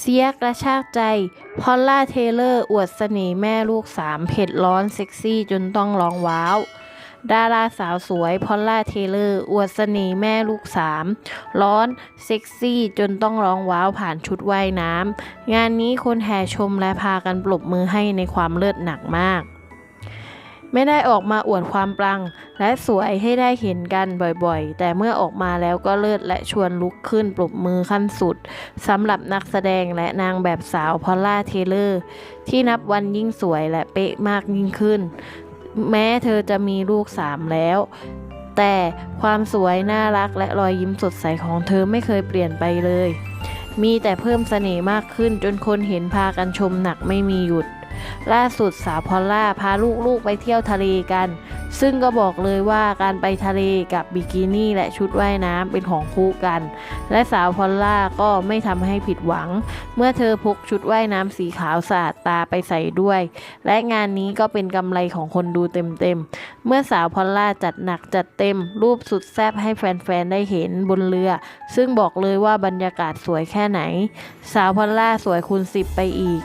เสียกระชากใจ พอลล่าเทเลอร์ อวดเสน่ห์แม่ลูกสามเผ็ดร้อนเซ็กซี่จนต้องร้องว้าว ดาราสาวสวย พอลล่าเทเลอร์ อวดเสน่ห์แม่ลูกสามร้อนเซ็กซี่จนต้องร้องว้าวผ่านชุดว่ายน้ำงานนี้คนแห่ชมและพากันปรบมือให้ในความเลิศหนักมาก ไม่ได้ออกมาอวดความปรัง และสวยให้ได้เห็นกันบ่อยๆ แต่เมื่อออกมาแล้วก็เลิศและชวนลุกขึ้นปรบมือขั้นสุดสำหรับนักแสดงและนางแบบสาวพอลล่าเทเลอร์ ที่นับวันยิ่งสวยและเป๊ะมากยิ่งขึ้น แม้เธอจะมีลูกสามแล้ว แต่ความสวยน่ารักและรอยยิ้มสดใสของเธอไม่เคยเปลี่ยนไปเลย มีแต่เพิ่มเสน่ห์มากขึ้นจนคนเห็นพากันชมหนักไม่มีหยุด ล่าสุดสาวพอลล่าพาลูกๆไปเที่ยวทะเลกัน ซึ่งก็บอกเลยว่าการไปทะเลกับบิกินี่และชุดว่ายน้ำเป็นของคู่กัน และสาวพอลล่าก็ไม่ทำให้ผิดหวัง เมื่อเธอพกชุดว่ายน้ำสีขาวสะอาดตาไปใส่ด้วย และงานนี้ก็เป็นกำไรของคนดูเต็มๆ เมื่อสาวพอลล่าจัดหนักจัดเต็ม รูปสุดแซ่บให้แฟนๆ ได้เห็นบนเรือ ซึ่งบอกเลยว่าบรรยากาศสวยแค่ไหน สาวพอลล่าสวยคูณสิบไปอีก